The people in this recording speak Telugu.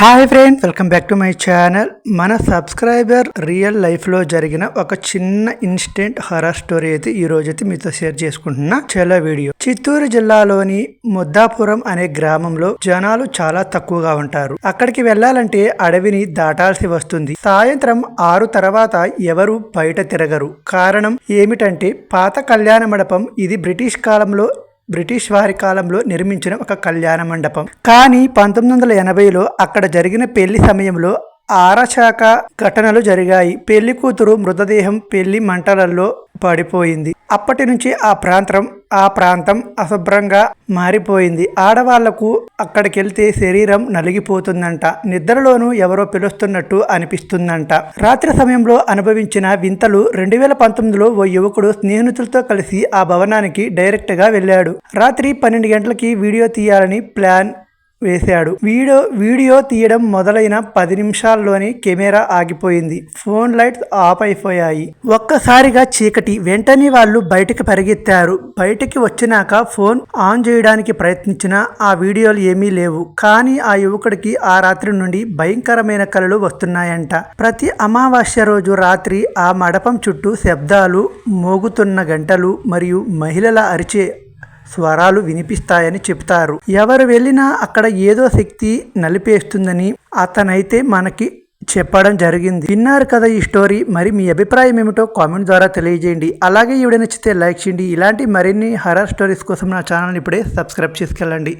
Hi friend welcome back to my channel. మన సబ్స్క్రైబర్ రియల్ లైఫ్లో జరిగిన ఒక చిన్న ఇన్స్టెంట్ హరర్ స్టోరీ అయితే ఈ రోజు అయితే మీతో షేర్ చేసుకుంటున్నా. చాలా వీడియో. చిత్తూరు జిల్లాలోని ముద్దాపురం అనే గ్రామంలో జనాలు చాలా తక్కువగా ఉంటారు. అక్కడికి వెళ్ళాలంటే అడవిని దాటాల్సి వస్తుంది. సాయంత్రం ఆరు తర్వాత ఎవరు బయట తిరగరు. కారణం ఏమిటంటే పాత కళ్యాణ మండపం ఇది బ్రిటిష్ కాలంలో బ్రిటిష్ వారి కాలంలో నిర్మించిన ఒక కళ్యాణ మండపం. కానీ పంతొమ్మిది వందల ఎనభైలో అక్కడ జరిగిన పెళ్ళి సమయంలో ఆరశాఖ ఘటనలు జరిగాయి. పెళ్ళి కూతురు మృతదేహం పెళ్ళి మంటలలో పడిపోయింది. అప్పటి నుంచి ఆ ప్రాంతం ఆ ప్రాంతం అశుభ్రంగా మారిపోయింది. ఆడవాళ్ళకు అక్కడికెళ్తే శరీరం నలిగిపోతుందంట. నిద్రలోనూ ఎవరో పిలుస్తున్నట్టు అనిపిస్తుందంట. రాత్రి సమయంలో అనుభవించిన వింతలు రెండు వేల పంతొమ్మిదిలో ఓ యువకుడు స్నేహితులతో కలిసి ఆ భవనానికి డైరెక్ట్గా వెళ్ళాడు. రాత్రి పన్నెండు గంటలకి వీడియో తీయాలని ప్లాన్ వేశాడు. వీడియో వీడియో తీయడం మొదలైన పది నిమిషాల్లోనే కెమెరా ఆగిపోయింది. ఫోన్ లైట్స్ ఆఫ్ అయిపోయాయి. ఒక్కసారిగా చీకటి. వెంటనే వాళ్ళు బయటకు పరిగెత్తారు. బయటికి వచ్చినాక ఫోన్ ఆన్ చేయడానికి ప్రయత్నించినా ఆ వీడియోలు ఏమీ లేవు. కానీ ఆ యువకుడికి ఆ రాత్రి నుండి భయంకరమైన కలలు వస్తున్నాయంట. ప్రతి అమావాస్య రోజు రాత్రి ఆ మడపం చుట్టూ శబ్దాలు మోగుతున్న గంటలు మరియు మహిళల అరిచే స్వరాలు వినిపిస్తాయని చెప్తారు ఎవరు వెళ్ళినా అక్కడ ఏదో శక్తి నలిపేస్తుందని అతనైతే మనకి చెప్పడం జరిగింది. విన్నారు కదా ఈ స్టోరీ. మరి మీ అభిప్రాయం ఏమిటో కామెంట్ ద్వారా తెలియజేయండి. అలాగే ఇవిడ నచ్చితే లైక్ చేయండి. ఇలాంటి మరిన్ని హర్రర్ స్టోరీస్ కోసం నా ఛానల్ ఇప్పుడే సబ్స్క్రైబ్ చేసుకెళ్ళండి.